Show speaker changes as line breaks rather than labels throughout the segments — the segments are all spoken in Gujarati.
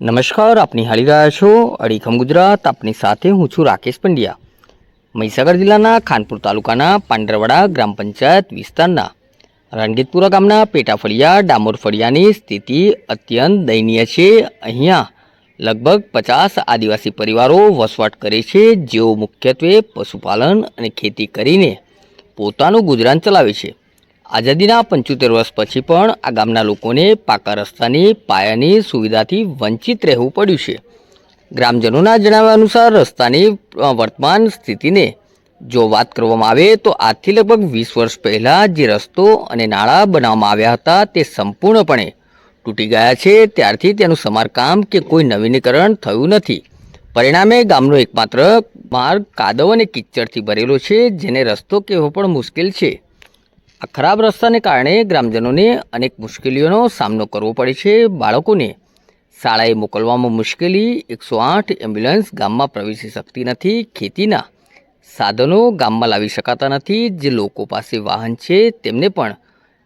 નમસ્કાર આપની હાલી રહ્યા છો અડીખમ ગુજરાત. આપની સાથે હું છું રાકેશ પંડ્યા. મહીસાગર જિલ્લાના ખાનપુર તાલુકાના પાંડરવાડા ગ્રામ પંચાયત વિસ્તારના રણગીતપુરા ગામના પેટાફળિયા ડામોર ફળિયાની સ્થિતિ અત્યંત દયનીય છે. અહીંયા લગભગ પચાસ આદિવાસી પરિવારો વસવાટ કરે છે, જેઓ મુખ્યત્વે પશુપાલન અને ખેતી કરીને પોતાનું ગુજરાન ચલાવે છે. આઝાદીના પંચોતેર વર્ષ પછી પણ આ ગામના લોકોને પાકા રસ્તાની, પાયાની સુવિધાથી વંચિત રહેવું પડ્યું છે. ગ્રામજનોના જણાવ્યા અનુસાર રસ્તાની વર્તમાન સ્થિતિને જો વાત કરવામાં આવે તો આજથી લગભગ વીસ વર્ષ પહેલાં જે રસ્તો અને નાળા બનાવવામાં આવ્યા હતા તે સંપૂર્ણપણે તૂટી ગયા છે. ત્યારથી તેનું સમારકામ કે કોઈ નવીનીકરણ થયું નથી. પરિણામે ગામનો એકમાત્ર માર્ગ કાદવ અને કિચ્ચરથી ભરેલો છે, જેને રસ્તો કહેવો પણ મુશ્કેલ છે. આ ખરાબ રસ્તાને કારણે ગ્રામજનોને અનેક મુશ્કેલીઓનો સામનો કરવો પડે છે બાળકોને. શાળાએ મોકલવામાં મુશ્કેલી, એકસો આઠ એમ્બ્યુલન્સ ગામમાં પ્રવેશી શકતી નથી, ખેતીના સાધનો ગામમાં લાવી શકાતા નથી, જે લોકો પાસે વાહન છે તેમને પણ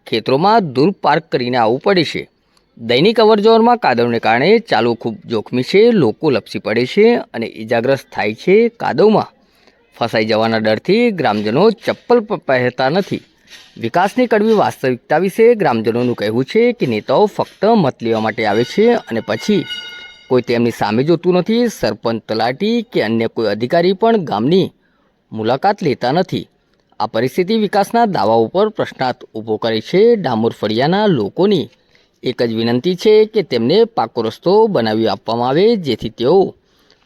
ખેતરોમાં દૂર પાર્ક કરીને આવવું પડે છે. દૈનિક અવરજવરમાં કાદવને કારણે ચાલવું ખૂબ જોખમી છે, લોકો લપસી પડે છે અને ઇજાગ્રસ્ત થાય છે કાદવમાં. ફસાઈ જવાના ડરથી ગ્રામજનો ચપ્પલ પહેરતા નથી. વિકાસની કડવી વાસ્તવિકતા વિશે ગ્રામજનોનું કહેવું છે કે નેતાઓ ફક્ત મત લેવા માટે આવે છે અને પછી કોઈ તેમની સામે જોતું નથી, સરપંચ તલાટી કે અન્ય કોઈ અધિકારી પણ ગામની મુલાકાત લેતા નથી. આ પરિસ્થિતિ વિકાસના દાવાઓ પર પ્રશ્નાર્થ ઊભો કરે છે. ડામોર ફળિયાના લોકોની એક જ વિનંતી છે કે તેમને પાકો રસ્તો બનાવી આપવામાં આવે, જેથી તેઓ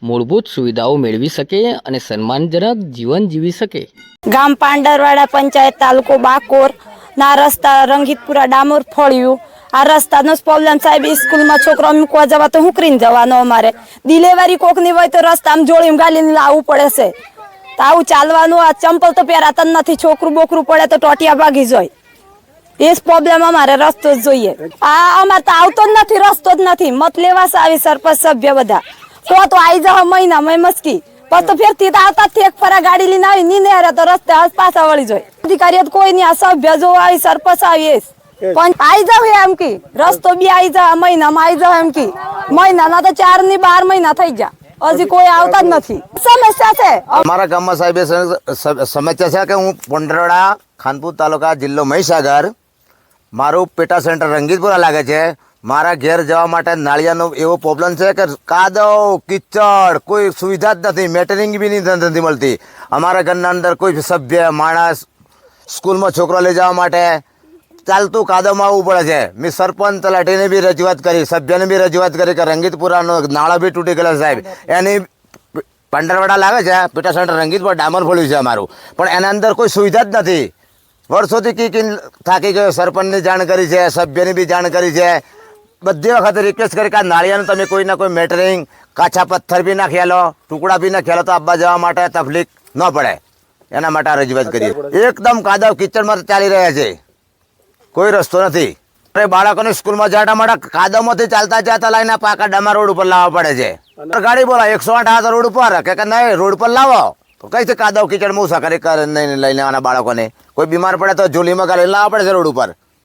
મૂળભૂત સુવિધાઓ મેળવી શકે અને સન્માનજનક જીવન જીવી શકે.
ગામ પાંડરવાડા પંચાયત તાલુકો બાકોર. ના રસ્તા રંગીતપુરા ડામોર ફળ્યું. આ રસ્તાનો જ પ્રોબ્લેમ સાહેબ સ્કૂલમાં છોકરા મૂકવા જવા તો હુકરીને જવાનો અમારે. ડિલેવરી કોકની હોય તો રસ્તામાં જોડીને ગાલીને લાવવું પડે છે. તો આવું ચાલવાનું, આ ચંપલ તો પહેરાતા નથી. છોકરું બોકરું પડે તો ટોટિયા ભાગી જાય. એ જ પ્રોબ્લેમ અમારે રસ્તો જ જોઈએ. આ અમારે તો આવતો જ નથી, રસ્તો જ નથી. મત લેવા આવી સરપંચ સભ્ય બધા. તો તો આઈ જાવ મહિના મય મસ્કી. પછી તો ફેર તીતા આવતા જ ફરા ગાડી લઈને આવી ની નેરે તો રસ્તે હસ પાછા વળી જાય. અધિકારીઓ તો કોઈ નહીં આ સભ્ય જો આવી સરપંચ આવી પણ આઈ જાવ એમ કી. રસ્તો બી આઈ જા મહિનામાં આઈ જાવ એમ કી. મહિનાના તો ચારની બાર મહિના થઈ ગયા. હજી કોઈ આવતા જ નથી. સમસ્યા છે.
અમારા ગામમાં સાહેબ સમસ્યા છે કે હું પંડરડા ખાનપુર તાલુકા જિલ્લો મહીસાગર. મારું પેટા સેન્ટર રંગીતપુરા લાગે છે. મારા ઘેર જવા માટે નાળિયાનો એવો પ્રોબ્લેમ છે કે કાદવ કિચડ કોઈ સુવિધા જ નથી મેટરિંગ બી નથી મળતી. અમારા ઘરના અંદર કોઈ સભ્ય માણસ સ્કૂલમાં છોકરો લઈ જવા માટે ચાલતું કાદવમાં આવવું પડે છે. મેં સરપંચ તલાટીને બી રજૂઆત કરી સભ્યને બી રજૂઆત કરી કે રંગીતપુરાનો નાળો બી તૂટી ગયેલો સાહેબ. એની પંડરવાડા લાગે છે પેટા સેન્ટર રંગીત પર ડામર ફોડ્યું છે અમારું. પણ એના અંદર કોઈ સુવિધા જ નથી. વર્ષોથી કી કી થાકી ગયો સરપંચની જાણ કરી છે સભ્યની બી જાણ કરી છે. બધી વખત રિક્વેસ્ટ કરી કે આ નાળિયાનું તમે કોઈના કોઈ મેટરિંગ કાચા પથ્થર બી ના લો ટુકડા બી ના લો તો આવવા જવા માટે તકલીફ ન પડે. એના માટે આ રજૂઆત કરીએ. એકદમ કાદવ કિચડમાં ચાલી રહ્યા છે. કોઈ રસ્તો નથી. અરે બાળકોને સ્કૂલમાં જાટા માટા કાદવમાંથી ચાલતા ચાલતા લઈને પાકા ડામા રોડ ઉપર લાવવા પડે છે. ગાડી બોલા એકસો આઠ હાથ રોડ ઉપર. કે નહીં રોડ પર લાવો. તો કઈ છે કાદવ કિચડ મુસાફરી કરી નહીં લઈને આવવાના બાળકોને. કોઈ બીમાર પડે તો ઝોલીમાં ગાડી લાવવા પડે છે રોડ ઉપર.